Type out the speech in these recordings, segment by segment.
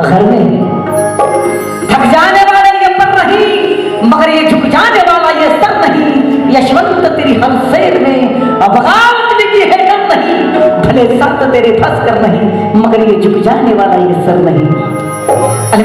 घर में। थक जाने वाले ये मन नहीं मगर ये झुक जाने वाला ये सर नहीं। यशवंत तेरी हर शेर में बगावत लिखी है कम नहीं। भले संत तेरे फंस कर नहीं मगर ये झुक जाने वाला ये सर नहीं। आणि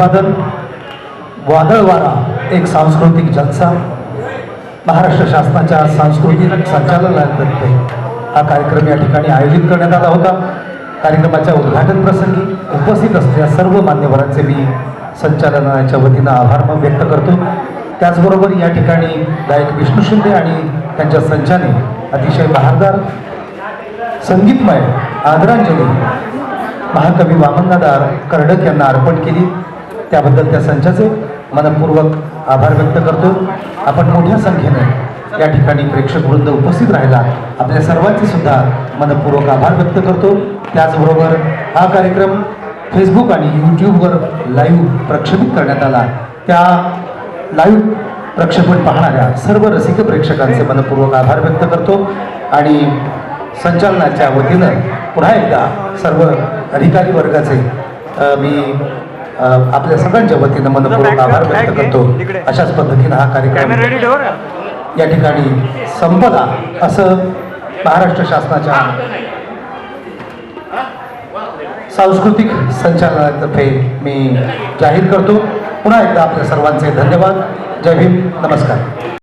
अभिवादन वादळवारा एक सांस्कृतिक जलसा. महाराष्ट्र शासनाच्या सांस्कृतिक संचालनालयातर्फे हा कार्यक्रम या ठिकाणी आयोजित करण्यात आला होता. कार्यक्रमाच्या उद्घाटन प्रसंगी उपस्थित असलेल्या सर्व मान्यवरांचे मी संचालनालयाच्या वतीनं आभार व्यक्त करतो. त्याचबरोबर या ठिकाणी गायक विष्णू शिंदे आणि त्यांच्या संचाने अतिशय बहारदार संगीतमय आदरांजली महाकवी वामनदार कर्डक यांना अर्पण केली. त्याबद्दल त्या संचाचे मनपूर्वक आभार व्यक्त करतो. आपण मोठ्या संख्येने या ठिकाणी प्रेक्षक वृंद उपस्थित राहिला आपल्या सर्वांचे सुद्धा मनपूर्वक आभार व्यक्त करतो. त्याचबरोबर हा कार्यक्रम फेसबुक आणि यूट्यूबवर लाईव्ह प्रक्षेपित करण्यात आला. त्या लाईव्ह प्रक्षेपण पाहणाऱ्या सर्व रसिक प्रेक्षकांचे मनपूर्वक आभार व्यक्त करतो आणि संचालनाच्या वतीनं पुन्हा एकदा सर्व अधिकारी वर्गाचे मी आपल्या सगळ्यांच्या वतीनं मनपूर्वक आभार व्यक्त करतो. अशाच पद्धतीनं हा कार्यक्रम या ठिकाणी संपला असं महाराष्ट्र शासनाच्या सांस्कृतिक संचालनातर्फे मी जाहीर करतो. पुन्हा एकदा आपल्या सर्वांचे धन्यवाद. जय भीम नमस्कार.